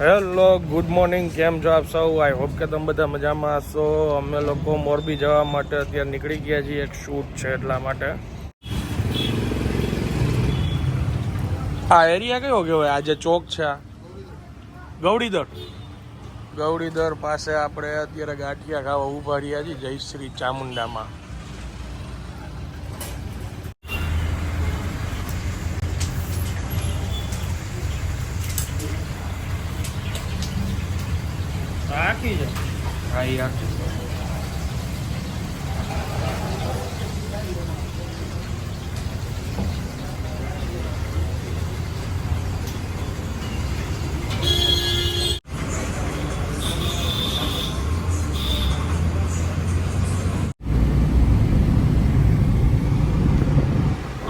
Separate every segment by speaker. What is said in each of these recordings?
Speaker 1: Hello, good morning. કેમ છો આપ સૌ? આઈ હોપ કે તમે બધા મજામાં હશો. અમે લોકો મોરબી જવા માટે અત્યારે નીકળી ગયા છીએ. એક શૂટ છે એટલા માટે. આ એરિયા કયો કહેવાય આજે ચોક છે, આ ગૌડીદર ગૌડીદર પાસે આપણે અત્યારે ગાંઠિયા ખાવા ઊભા રહ્યા છીએ જય શ્રી ચામુંડામાં. આખી છે. હા એ છે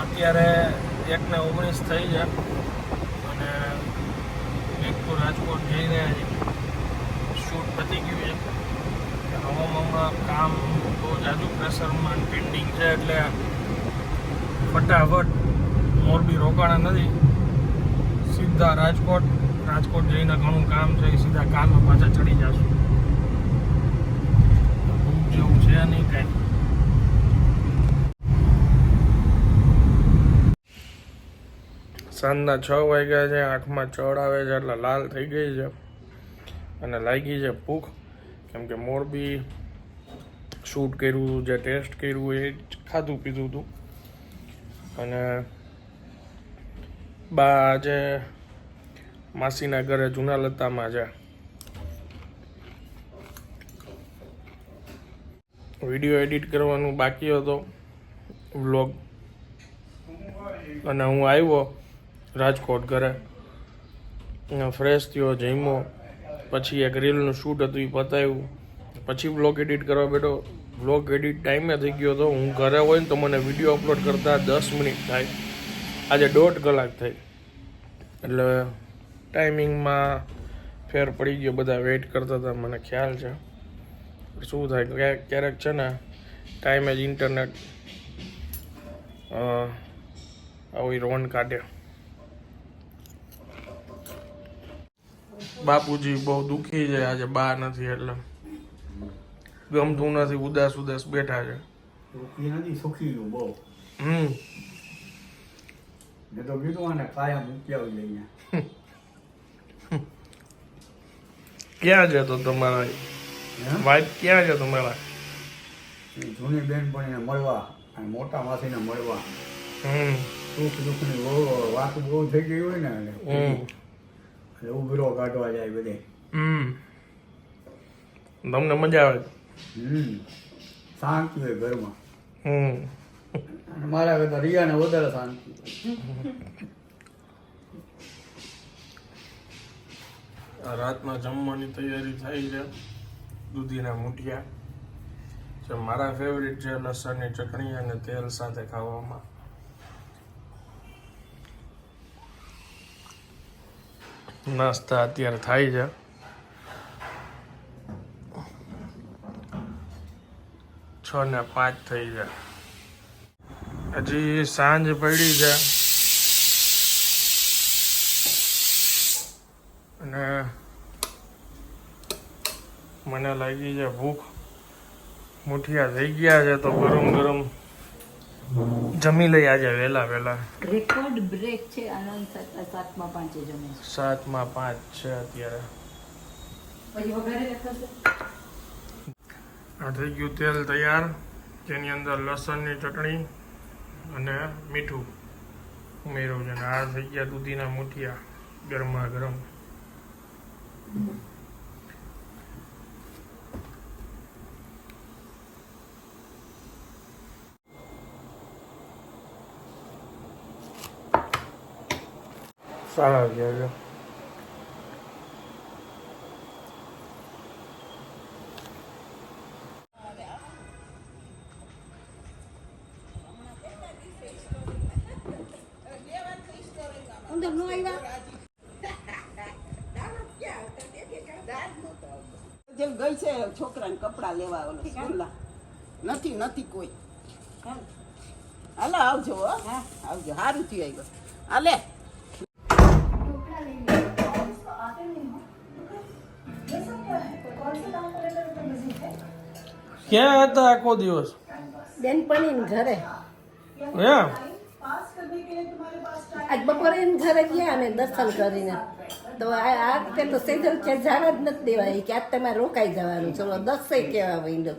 Speaker 1: અત્યારે એકને ઓગણીસ થઈ છે અને એકપુર રાજકોટ જઈ રહ્યા છીએ શૂટ પતી ગયું છે હવામાં કામ બહુ પ્રેશરમાં પેન્ડિંગ છે એટલે ફટાફટ મોરબી રોકાણા નથી. સીધા રાજકોટ રાજકોટ જઈને ઘણું કામ છે સીધા કાલમાં પાછા ચડી જશું. જેવું છે નહીં કાંઈ. સાંજના છ વાગ્યા છે, આંખમાં ચડ આવે છે, એટલે લાલ થઈ ગઈ છે. અને લાગી છે ભૂખ. કેમ કે મોરબી શૂટ કર્યું, જે ટેસ્ટ કર્યું, એ જ ખાધું પીધું હતું અને બા આજે માસીના ઘરે જૂના લતામાં છે. વીડિયો એડિટ કરવાનું બાકી હતો, વ્લોગ. અને હું આવ્યો રાજકોટ ઘરે. ફ્રેશ થયો, જમ્યો. પછી એક રીલનું શૂટ હતું, એ પતાવ્યું પછી બ્લોગ એડિટ કરવા બેઠો. બ્લોગ એડિટ ટાઈમે થઈ ગયો હતો હું ઘરે હોય ને તો મને વીડિયો અપલોડ કરતા દસ મિનિટ થાય. આજે દોઢ કલાક થઈ. એટલે ટાઈમિંગમાં ફેર પડી ગયો. બધા વેઇટ કરતા હતા. મને ખ્યાલ છે. શું થાય? ક્યારેક છે ને ટાઈમે જ ઇન્ટરનેટ આવી રોન કાઢે. બાપુજી બહુ દુઃખી છે. આજે બા નથી એટલે. ગમતું નથી ઉદાસ ઉદાસ બેઠા છે.
Speaker 2: સુખી ગયું બહુ.
Speaker 1: હમ.
Speaker 2: મેં તો કીધું આને કાયા મૂકી આવી અહીંયા.
Speaker 1: ક્યાં છે તો તમારા? વાઈફ ક્યાં છે તમારા?
Speaker 2: જૂની જૂની બેનપણીને મળવા અને મોટા માસીને મળવા.
Speaker 1: હમ.
Speaker 2: સુખ દુઃખની બહુ વાત બહુ થઈ ગઈ હોય ને એટલે ઉભરો કાઢવા જાય બધે.
Speaker 1: હમ. તમને મજા આવે?
Speaker 2: હમ. શાંતિ હોય ઘરમાં.
Speaker 1: હમ.
Speaker 2: મારા કરતા રિયાને વધારે શાંતિ
Speaker 1: રાતના જમવાની તૈયારી થઈ છે. દૂધીના મૂઠિયા જે મારા ફેવરિટ છે લસણની ચટણી અને તેલ સાથે ખાવામાં. નાસ્તા અત્યારે થાય છે. છ ને પાંચ થઈ ગયા. હજી સાંજ પડી છે. અને મને લાગી છે ભૂખ મુઠિયા થઈ ગયા છે તો ગરમ ગરમ જમી લઈ આજે વહેલા વહેલા.
Speaker 3: રેકોર્ડ બ્રેક છે. આનંદ સાત- સાતમાં પાંચે જમે છે.
Speaker 1: સાતમાં પાંચ છે અત્યારે.
Speaker 3: પછી વઘારે
Speaker 1: આ તેલ તૈયાર, જેની અંદર લસણની ચટણી અને મીઠું ઉમેર્યું છે. આ થઈ ગયા દૂધીના મૂઠિયા ગરમા ગરમ. સારા ગયા
Speaker 4: જેમ ગઈ છે છોકરાને કપડા લેવા ઓલો સ્કૂલના. નથી નથી કોઈ. હાલો. આવજો આવજો સારું થયું આવ્યો. હાલે.
Speaker 1: ક્યાં હતા આખો દિવસ?
Speaker 3: બેનપણી ઘરે.
Speaker 1: એમ?
Speaker 3: આજ બપોરે એમ ઘરે ગયા અને દર્શન કરીને તો આ આ વખતે તો સેજલ કે જ નથી દેવાય કે આજ તમારે રોકાઈ જવાનું ચલો દસે કેવા માંડ્યો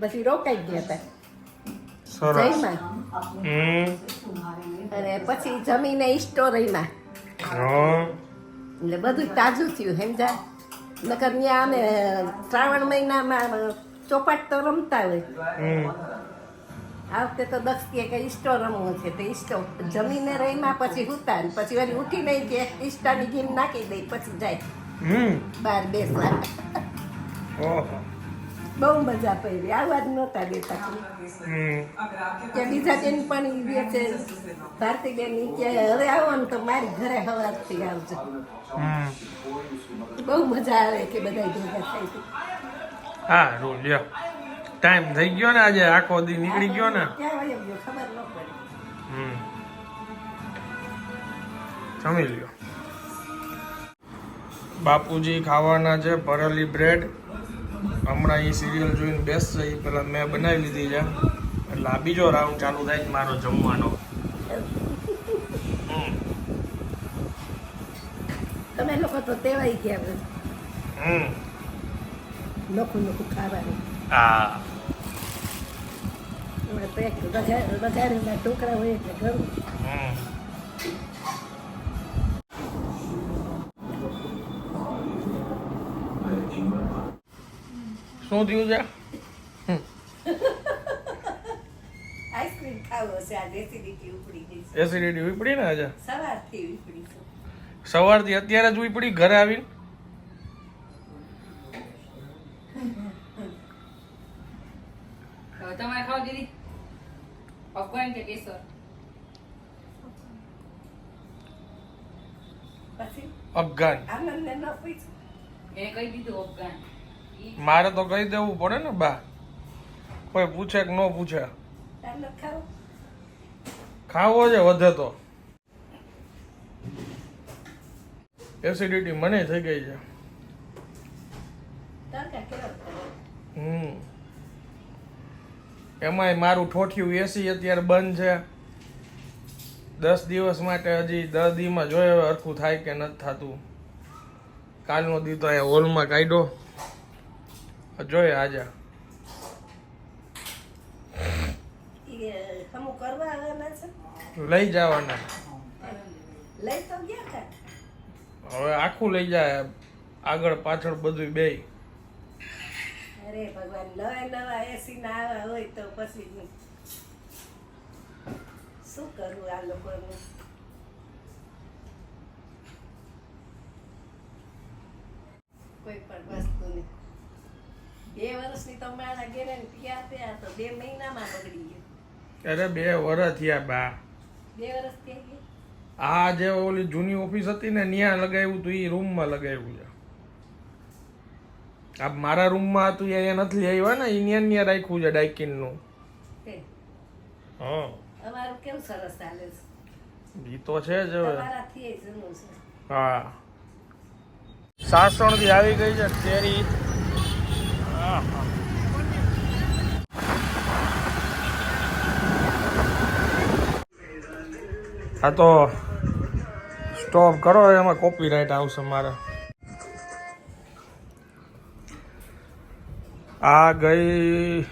Speaker 3: પછી રોકાઈ ગયા હતા જયમાં અને પછી જમીને સ્ટોરીમાં
Speaker 1: હા
Speaker 3: એટલે બધું તાજું થયું સમજા નકર ત્યાં અમે શ્રાવણ મહિનામાં ચોપાટ તો રમતા હોય. આ વખતે તો દસ કે કે ઈસ્ટો રમવો છે તે ઈસ્ટો જમીને રહીમાં પછી હુતા પછી વળી ઉઠી નહીં કે ઈસ્ટાની ગીમ નાખી દઈ પછી જાય.
Speaker 1: હમ.
Speaker 3: બાર બેસવા.
Speaker 1: ઓહો.
Speaker 3: બહુ મજા પડી. આવા જ નહોતા દેતા. કે બીજા બેન પણ બે છે ભારતીબેન ઈ કે હવે આવો ને તો મારી ઘરે હવારથી આવજો. બહુ મજા આવે કે બધા ભેગા થાય.
Speaker 1: હા રો લ્યો. ટાઈમ થઈ ગયો ને આજે આખો દી નીકળી ગયો ને? હમ. જમી લ્યો. બાપુજી ખાવાના છે ભરેલી બ્રેડ હમણાં એ સિરિયલ જોઈને બેસશે એ પેલા મેં બનાવી લીધી છે. એટલે આ બીજો રાઉન્ડ ચાલુ થાય છે મારો જમવાનો.
Speaker 3: તમે લોકો તો તેવાઈ ગયા
Speaker 1: હમ.
Speaker 3: લોકો લોકો ખાવાનું.
Speaker 1: આ
Speaker 3: એમાં તો એક ટુકડા હોય એટલે ઘણું
Speaker 1: શું થયું છે?
Speaker 3: આઈસ્ક્રીમ ખાવો છે એસિડિટી ઉપડી ગઈ છે.
Speaker 1: એસિડિટી ઉપડી ને આજે?
Speaker 3: સવારથી ઉપડી છે.
Speaker 1: સવારથી અત્યારે જ ઉપડી ઘરે આવીને?
Speaker 5: તમારે ખાવ અફઘાન કે કેસર
Speaker 1: અફઘાન
Speaker 3: આનંદને ન પૂછ્યું
Speaker 5: એને કહી દીધું અફઘાન
Speaker 1: મારે તો કહી દેવું પડે ને બા. કોઈ પૂછે કે ન પૂછે.
Speaker 3: ખાવ
Speaker 1: છે વધે તો. એસિડિટી મને થઈ ગઈ છે? હમ. એમાંય મારું ઠોઠિયું એસી અત્યારે બંધ છે. દસ દિવસ માટે હજી દસ દીમાં જોયો હવે હરખું થાય કે નથી થતું. કાલનો દી તો અહીંયા હોલમાં કાઢ્યો. જોઈએ આજે. લઈ જવાના. હવે આખું લઈ જાય. આગળ પાછળ બધું બે
Speaker 3: અરે ભગવાન નવા નવા એસી ના આવ્યા હોય તો પછી શું કરવું આ લોકોનું? કોઈ પણ વસ્તુની. બે વર્ષની તો મારા ગેરંટી આપ્યા તો બે મહિનામાં બગડી ગયો.
Speaker 1: અરે બે વર્ષ થયા બા.
Speaker 3: બે વર્ષ થઈ ગયા
Speaker 1: આ જે ઓલી જૂની ઓફિસ હતી ને ત્યાં લગાવ્યું હતું એ રૂમમાં લગાવ્યું છે. આ મારા રૂમમાં હતું એ નથી લઈ આવ્યા ને. ઇન્ડિયન ત્યાં રાખ્યું છે ડાયકિનનું.
Speaker 3: તે.
Speaker 1: હા.
Speaker 3: અમારું કેવું સરસ ચાલે છે.
Speaker 1: તો છે જ હવે. હા. સાસણથી આવી ગઈ છે કેરી હા હા. તો સ્ટોપ કરો એમાં કોપીરાઇટ આવશે મારે. આ ગઈ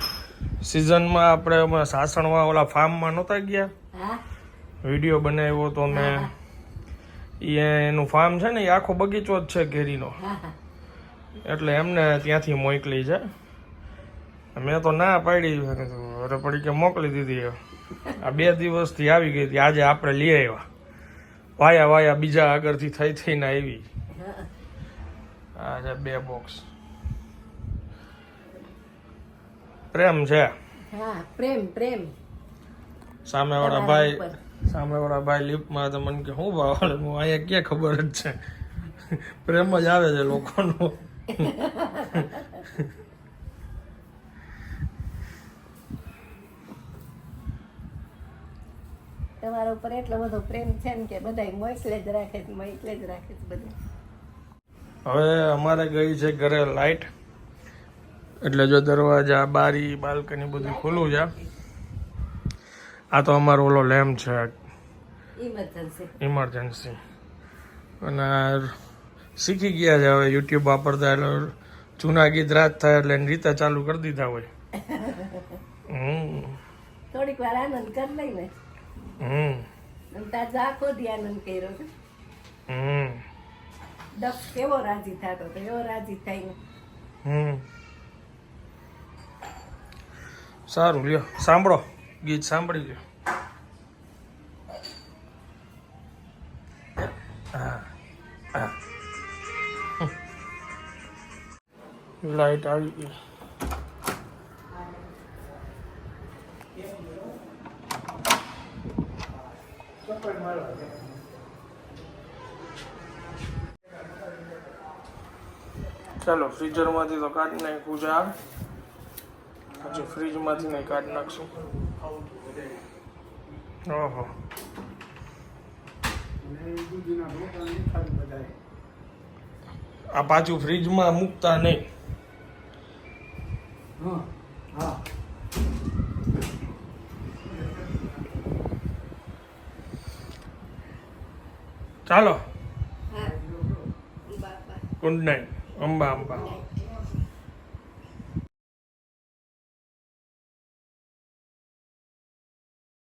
Speaker 1: સિઝનમાં આપણે અમે સાસણમાં ઓલા ફાર્મમાં નહોતા ગયા. વીડિયો બનાવ્યો તો મેં એનું ફાર્મ છે ને એ આખો બગીચો જ છે ઘેરીનો. એટલે એમને ત્યાંથી મોકલી છે. મેં તો ના પાડી. અરે પડી કે મોકલી દીધી. આ બે દિવસથી આવી ગઈ હતી. આજે આપણે લઈ આવ્યા. વાયા વાયા બીજા આગળથી થઈ થઈને આવી. આજે બે બોક્સ પ્રેમ છે.
Speaker 3: હા પ્રેમ પ્રેમ.
Speaker 1: સામેવાળા ભાઈ સામેવાળા ભાઈ લિફ્ટમાં તો મને કે શું ભાવ હું અહીંયા ક્યાં ખબર જ છે? પ્રેમ જ આવે છે લોકોનો.
Speaker 3: તમારા ઉપર એટલો બધો પ્રેમ છે ને કે બધા મોકલે જ રાખે છે મોકલે જ રાખે છે બધા.
Speaker 1: હવે અમારે ગઈ છે ઘરે લાઈટ. એટલે જો દરવાજા બારી બાલ્કની બધું ખુલ્લું છે. આ તો અમારો ઓલો લેમ્પ છે.
Speaker 3: ઇમરજન્સી
Speaker 1: અને શીખી ગયા છે હવે યુટ્યુબ વાપરતા એટલે જૂના ગીત રાત થાય એટલે એની રીતે ચાલુ કરી દીધા હોય. હમ.
Speaker 3: થોડીક વાર આનંદ કરી
Speaker 1: હમ.
Speaker 3: આખો આનંદ કર્યો
Speaker 1: હમ.
Speaker 3: દક્ષ કેવો રાજી થતો તો એવો રાજી થાય
Speaker 1: હમ. સારું, લ્યો, સાંભળો, ગીત સાંભળી લ્યો. હા હા. લાઈટ આવી ગઈ. ચાલો ફ્રીઝરમાંથી તો કાઢી નાખ્યું છે પછી ફ્રીજમાંથી નહીં કાઢી નાખશું. ઓહો. આ પાછું ફ્રીજમાં મૂકતા નહીં.
Speaker 2: હા હા.
Speaker 1: ચાલો.
Speaker 3: હા બાપા
Speaker 1: ગુડ નાઇટ અંબા. અંબા